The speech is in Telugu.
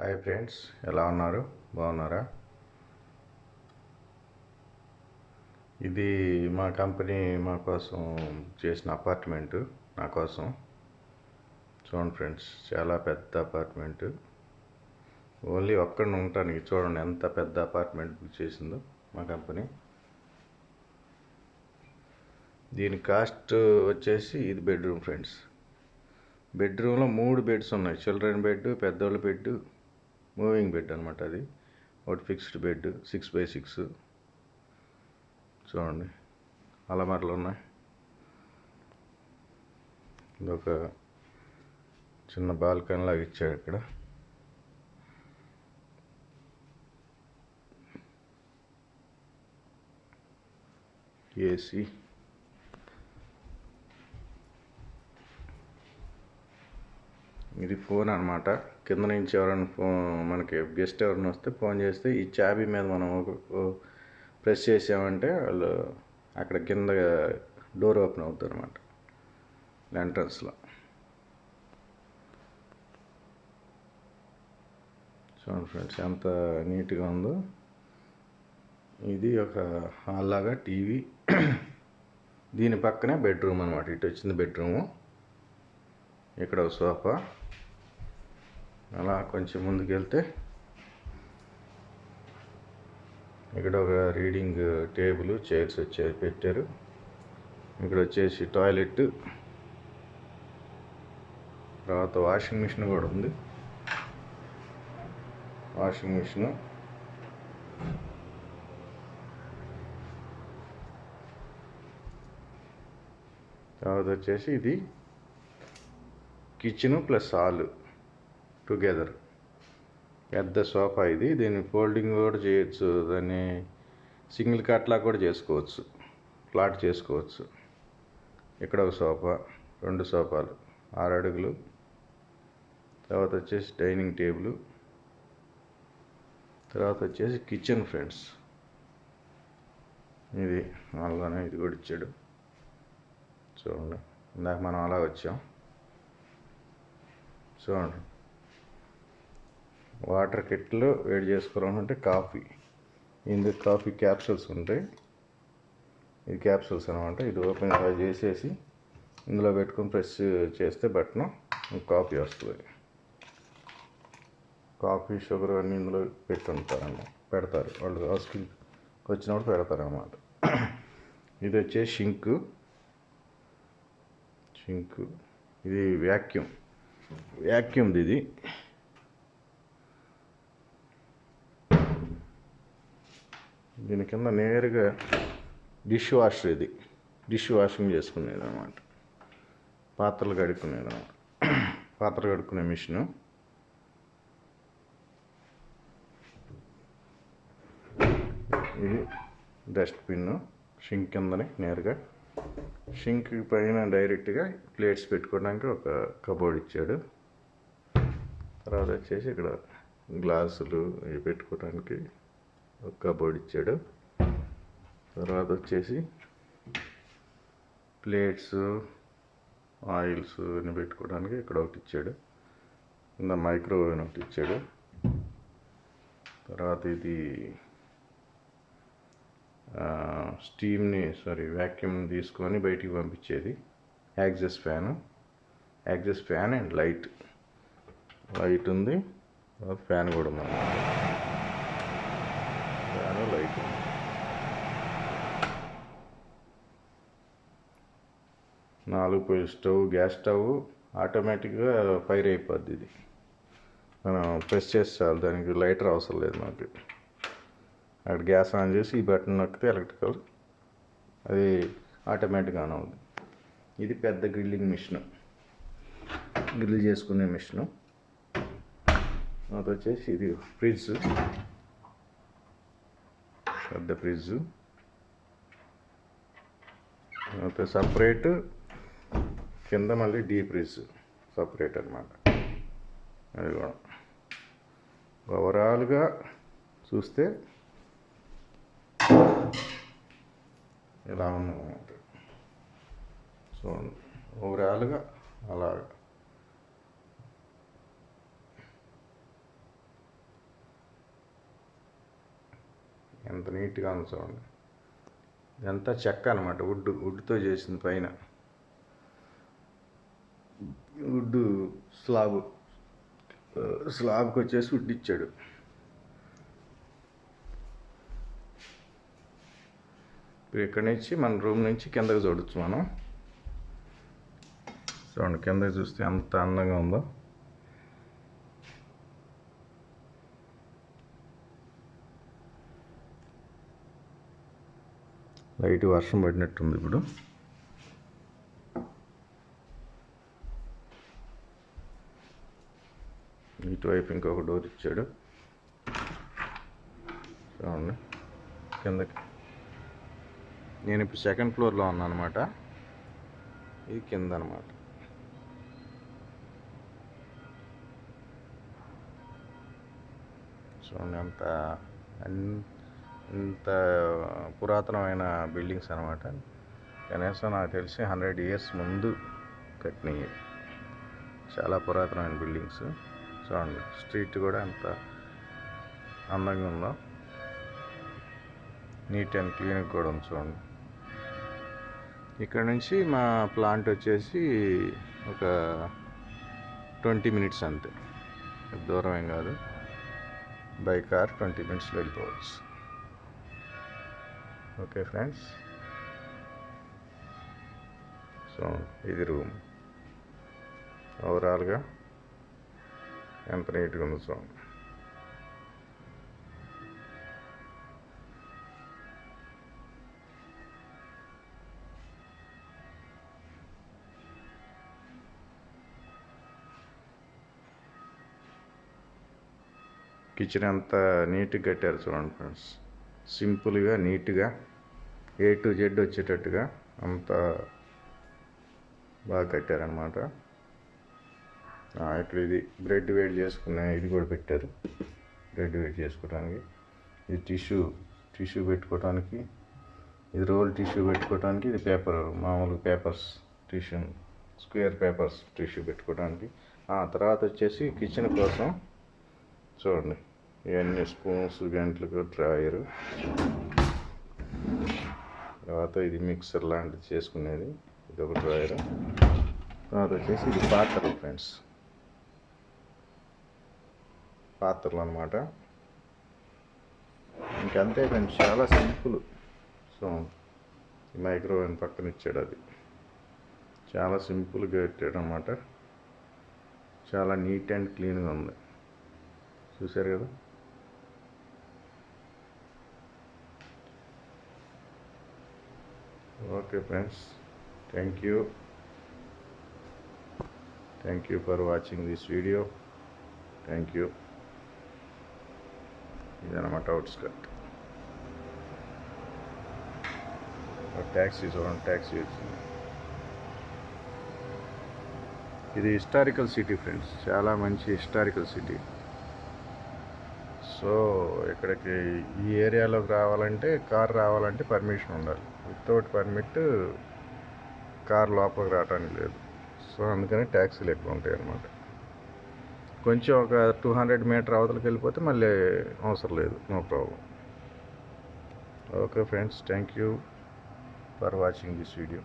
హాయ్ ఫ్రెండ్స్ ఎలా ఉన్నారు? బాగున్నారా? ఇది మా కంపెనీ మా కోసం చేసిన అపార్ట్మెంట్ నా కోసం. చూడండి ఫ్రెండ్స్ చాలా పెద్ద అపార్ట్మెంట్. ఓన్లీ ఒక్కడిని ఉండటానికి చూడండి ఎంత పెద్ద అపార్ట్మెంట్ బుక్ చేసిందో మా కంపెనీ. దీని కాస్ట్ వచ్చేసి ఇది బెడ్రూమ్ ఫ్రెండ్స్ బెడ్రూమ్లో మూడు బెడ్స్ ఉన్నాయి. చిల్డ్రన్ బెడ్ పెద్దోళ్ళ బెడ్ మూవింగ్ బెడ్ అనమాట అది. ఒకటి fixed bed six by six చూడండి. అలమార్లు ఉన్నాయి. ఇదొక చిన్న బాల్కనీ లాగా ఇచ్చాడు ఇక్కడ. ఏసీ. ఇది ఫోన్ అనమాట కింద నుంచి ఎవరైనా ఫోన్ మనకి గెస్ట్ ఎవరైనా వస్తే ఫోన్ చేస్తే ఈ చాబీ మీద మనం ప్రెస్ చేసామంటే వాళ్ళు అక్కడ కింద డోర్ ఓపెన్ అవుతుంది అనమాట ఎంట్రన్స్లో. చూడండి ఫ్రెండ్స్ ఎంత నీట్గా ఉందో. ఇది ఒక హాల్ లాగా టీవీ. దీని పక్కనే బెడ్రూమ్ అనమాట ఇటు వచ్చింది బెడ్రూము. ఇక్కడ ఒక సోఫా. అలా కొంచెం ముందుకెళ్తే ఇక్కడ ఒక రీడింగ్ టేబుల్ చైర్స్ వచ్చే పెట్టారు. ఇక్కడ వచ్చేసి టాయిలెట్ తర్వాత వాషింగ్ మిషన్ కూడా ఉంది. Washing machine. తర్వాత వచ్చేసి ఇది కిచెను ప్లస్ హాల్ టుగెదర్. పెద్ద సోఫా ఇది. దీన్ని ఫోల్డింగ్ కూడా చేయొచ్చు. దాన్ని సింగిల్ కట్లా కూడా చేసుకోవచ్చు. ప్లాట్ చేసుకోవచ్చు. ఇక్కడ ఒక సోఫా రెండు సోఫాలు ఆరు అడుగులు. తర్వాత వచ్చేసి డైనింగ్ టేబుల్. తర్వాత వచ్చేసి కిచెన్ ఫ్రెండ్స్. ఇది అలానే ఇది కూడా ఇచ్చాడు. చూడండి. ఇందాక మనం అలా వచ్చాం. చూడండి. వాటర్ కిట్లో వేడి చేసుకోవాలంటే కాఫీ. ఇందుకు కాఫీ క్యాప్సూల్స్ ఉంటాయి. ఇది క్యాప్సూల్స్ అనమాట ఇది ఓపెన్ చేసేసి ఇందులో పెట్టుకొని ప్రెస్ చేస్తే బట్టను కాఫీ వస్తుంది. కాఫీ షుగర్ అన్నీ ఇందులో పెట్టుంటారండి పెడతారు. వాళ్ళు హౌస్కి వచ్చినప్పుడు పెడతారు అన్నమాట. ఇది వచ్చేసి షింక్. షింక్. ఇది వ్యాక్యూమ్. వ్యాక్యూమ్ది ఇది. దీని కింద నేరుగా డిష్ వాషర్ ఇది. డిష్ వాషింగ్ చేసుకునేది అనమాట పాత్రలు కడుక్కునేది అనమాట పాత్రలు కడుక్కునే మిషను. ఇది డస్ట్బిన్ షింక్ కిందనే నేరుగా షింక్ పైన డైరెక్ట్గా ప్లేట్స్ పెట్టుకోవడానికి ఒక కబోర్డ్ ఇచ్చాడు. తర్వాత వచ్చేసి ఇక్కడ గ్లాసులు ఇవి పెట్టుకోవడానికి ఒక కబోర్డ్ ఇచ్చాడు. తర్వాత వచ్చేసి ప్లేట్స్ ఆయిల్స్ ఇవన్నీ పెట్టుకోవడానికి ఇక్కడ ఒకటి ఇచ్చాడు. కింద మైక్రోవేవ్ ఒకటి ఇచ్చాడు. తర్వాత ఇది స్టీమ్ని సారీ వ్యాక్యూమ్ తీసుకొని బయటికి పంపించేది. Exhaust fan. Exhaust fan and light. Light ఉంది. ఫ్యాన్ కూడా ఉంది ఫ్యాన్ లైట్ ఉంది. నాలుగు పొయ్యి స్టవ్ గ్యాస్ స్టవ్ ఆటోమేటిక్గా ఫైర్ అయిపోద్ది ఇది. మనం ప్రెస్ చేస్తే దానికి లైటర్ అవసరం లేదు మాకు. అక్కడ గ్యాస్ ఆన్ చేసి ఈ బటన్ నొక్కితే ఎలక్ట్రికల్. అది ఆటోమేటిక్గా ఆన్ అవుతుంది ఇది పెద్ద గ్రిల్లింగ్ మిషన్. గ్రిల్ చేసుకునే మిషను. అది వచ్చేసి ఇది ఫ్రిడ్జ్. పెద్ద ఫ్రిడ్జ్. అయితే సపరేట్. కింద మళ్ళీ డీప్ ఫ్రిడ్జ్ సపరేట్ అనమాట అది కూడా. ఓవరాల్గా చూస్తే ఇలా ఉన్నమాట చూడండి ఓవరాల్గా అలాగ. ఎంత నీట్గా ఉంది చూడండి. ఇదంతా చెక్క అనమాట వుడ్ వుడ్తో చేసింది పైన. వుడ్ స్లాబ్ స్లాబ్కి వచ్చేసి వుడ్ ఇచ్చాడు ఇప్పుడు ఇక్కడ నుంచి మన రూమ్ నుంచి కిందకి చూడొచ్చు మనం. చూడండి కిందకి చూస్తే ఎంత అందంగా ఉందో. లైట్ వర్షం పడినట్టుంది ఇప్పుడు. ఇటువైపు ఇంకొక డోర్ ఇచ్చాడు. చూడండి కిందకి. నేను ఇప్పుడు సెకండ్ ఫ్లోర్లో ఉన్నాను అనమాట ఇది కింద అనమాట చూడండి అంత ఇంత పురాతనమైన బిల్డింగ్స్ అనమాట కనీసం నాకు తెలిసి హండ్రెడ్ ఇయర్స్ ముందు కట్టినవి. చాలా పురాతనమైన బిల్డింగ్స్. చూడండి స్ట్రీట్ కూడా ఎంత అందంగా ఉందో. నీట్ అండ్ క్లీన్ కూడా ఉంది చూడండి. ఇక్కడ నుంచి మా ప్లాంట్ వచ్చేసి ఒక ట్వంటీ మినిట్స్ అంతే. దూరం ఏం కాదు. బై కార్ ట్వంటీ మినిట్స్లో వెళ్ళిపోవచ్చు. Okay friends. సో ఇది రూమ్. ఓవరాల్గా ఎంత నీట్గా ఉంది సో కిచెన్ అంతా నీట్గా కట్టారు చూడండి ఫ్రెండ్స్. సింపుల్గా నీట్గా ఏ టు జెడ్ వచ్చేటట్టుగా అంత బాగా కట్టారనమాట ఇక్కడ ఇది బ్రెడ్ వేడి చేసుకునే ఇది కూడా పెట్టారు. బ్రెడ్ వేడి చేసుకోవడానికి ఇది టిష్యూ టిష్యూ పెట్టుకోవడానికి ఇది రోల్ టిష్యూ పెట్టుకోవడానికి ఇది పేపర్ మామూలు papers tissue square papers tissue పెట్టుకోవడానికి ఆ తర్వాత వచ్చేసి కిచెన్ కోసం చూడండి. ఇవన్నీ స్పూన్స్ గంటలకు డ్రాయరు. తర్వాత ఇది మిక్సర్ లాంటిది చేసుకునేది. ఇది ఒక డ్రాయర్. తర్వాత వచ్చేసి ఇది పాత్రలు ఫ్రెండ్స్. పాత్రలు అనమాట ఇంకంతే కానీ చాలా సింపుల్. సో ఈ మైక్రోవేవ్ పక్కన ఇచ్చాడు అది. చాలా సింపుల్గా పెట్టాడు అనమాట చాలా నీట్ అండ్ క్లీన్గా ఉంది. చూశారు కదా? Okay friends. Thank you thank you for watching this video thank you ఇదనమాట అవుట్స్కట్ ట్యాక్సీ చూడండి ట్యాక్సీ వచ్చింది ఇది హిస్టారికల్ సిటీ ఫ్రెండ్స్ చాలా మంచి హిస్టారికల్ సిటీ సో ఇక్కడికి ఈ ఏరియాలోకి రావాలంటే కార్ రావాలంటే పర్మిషన్ ఉండాలి. వితౌట్ పర్మిట్ కార్ లోపలికి రావడానికి లేదు. సో అందుకని ట్యాక్సీలు ఎక్కువ ఉంటాయి అన్నమాట. కొంచెం ఒక టూ హండ్రెడ్ మీటర్ అవతలకి వెళ్ళిపోతే మళ్ళీ అవసరం లేదు. No problem. Okay friends thank you for watching this video.